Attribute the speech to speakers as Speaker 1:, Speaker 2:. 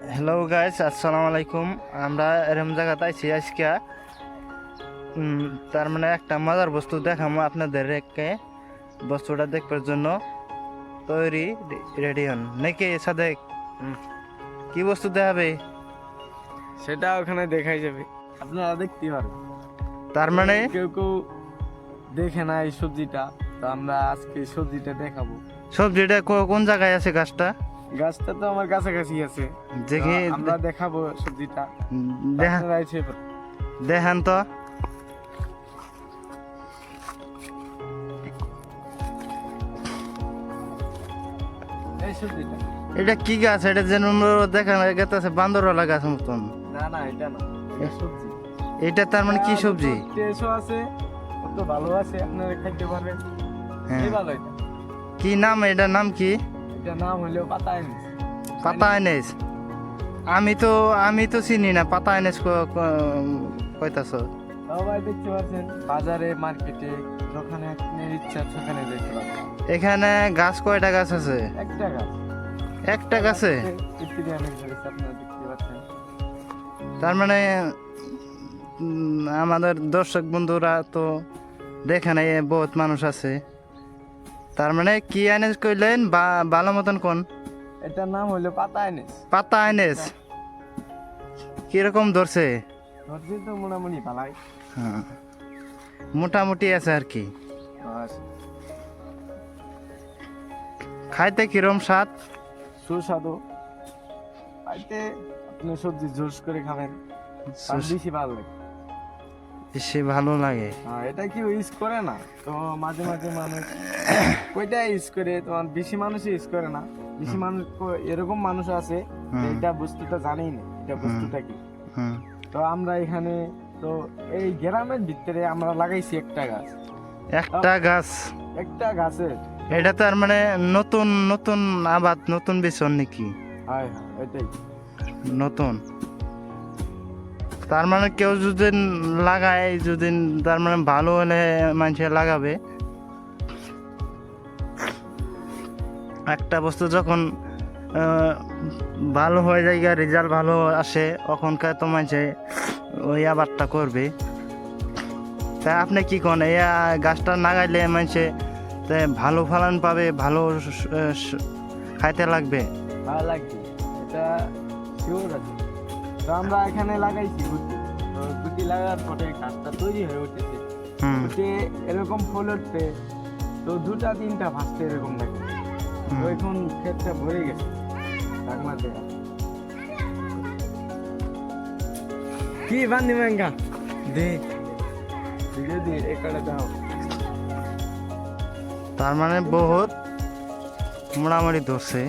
Speaker 1: Hello guys আসসালামু আলাইকুম আমরা এরম জায়গাতে আইছি আজকে। তার মানে একটা মজার বস্তু দেখামো আপনাদেরকে। বস্তুটা দেখবার জন্য। তৈরি রেডি হন নাকি সাদেক? কি বস্তু দেখাবে?
Speaker 2: সেটা ওখানে দেখাই যাবে। আপনারা দেখতে পারেন
Speaker 1: তার মানে?
Speaker 2: কেউ কেউ দেখে না এই সবজিটা। তো আমরা আজকে সবজিটা দেখাবো।
Speaker 1: সবজিটা কোন জায়গায় আছে গাছটা?
Speaker 2: গাছটা তো আমার কাছাকাছি আছে।
Speaker 1: দেখি
Speaker 2: আমরা দেখাবো সবজিটা।
Speaker 1: দেখান তো। এটা কি গাছ? এটা যেন দেখা গেছে বান্দরওয়ালা গাছ মতন।
Speaker 2: না না এটা না। এটা সবজি।
Speaker 1: এটা তার মানে কি সবজি?
Speaker 2: টেস্টও আছে কত ভালো আছে আপনারা খাইতে পারবেন।
Speaker 1: হ্যাঁ।
Speaker 2: ভালো এটা।
Speaker 1: কি নাম? এটার নাম কি?
Speaker 2: এটা নাম হলো পাতা এনেস
Speaker 1: পাতা আইনেস আমি তো আমি তো চিনি না পাতা আইনেস কইতাছ?
Speaker 2: সবাই দেখতে পাচ্ছেন বাজারে মার্কেটে যখন আপনার ইচ্ছা সেখানে দেখতে পাবেন।
Speaker 1: এখানে গাছ কয়টা গাছ আছে?
Speaker 2: একটা গাছ।
Speaker 1: একটা গাছে? তার মানে আমাদের দর্শক বন্ধুরা তো দেখে নাই বহুত মানুষ আছে। তার মানে কি আইনেস কইলেন? ভালো মতন কোন?
Speaker 2: এটার নাম হলো পাতা এনেস
Speaker 1: পাতা আইনেস। কীরকম ধরছে?
Speaker 2: ধরছি তো মোটামুটি ভালাই।
Speaker 1: হ্যাঁ। মোটামুটি আছে আর কি। খাইতে কিরম স্বাদ?
Speaker 2: সুস্বাদু। খাইতে আপনি সবজি জোস করে খাবেন। বেশি ভালো লাগে।
Speaker 1: বেশি ভালো লাগে।
Speaker 2: হ্যাঁ এটা কি ইউজ করে না। তো মাঝে মাঝে মানুষ কইটা ইউজ করে? তোমার বেশি মানুষ ইউজ করে না। বেশি মানুষ এরকম মানুষ আছে এটা বস্তুটা জানেই না এটা বস্তুটা কি? তো আমরা এখানে তো এই গ্রামের ভিতরে আমরা লাগাইছি একটা গাছ।
Speaker 1: একটা গাছ?
Speaker 2: একটা গাছের।
Speaker 1: এটা তার মানে নতুন নতুন আবাদ নতুন বিচন নাকি?
Speaker 2: হ্যাঁ হ্যাঁ এটাই।
Speaker 1: নতুন? তার মানে কেউ যদি লাগায়, যদি তার মানে ভালো হলে মানুষে লাগাবে। একটা বস্তু যখন ভালো হয়ে যায় রেজাল্ট ভালো আসে, তখনকার তো মানুষে ওই আবারটা করবে। তা আপনি কি কোন এই গাছটা লাগাইলে মানুষে ভালো ফলন পাবে, ভালো খাইতে লাগবে?
Speaker 2: ভালো লাগছে এটা শিওর আছে। তো আমরা এখানে লাগাইছি গুটি তো গুটি লাগার পরে গাছটা তৈরি হয়ে উঠেছে। এরকম ফুল উঠতে তো দুটা তিনটা ভাসতে এরকম লাগে তো এখন ক্ষেতটা ভরে গেছে টাকমাতে কি বান্ধি ম্যাঙ্গা? দে। ভিডিও দিয়ে একাডে দাও।
Speaker 1: তার মানে বহুত মোটামুটি ধরছে।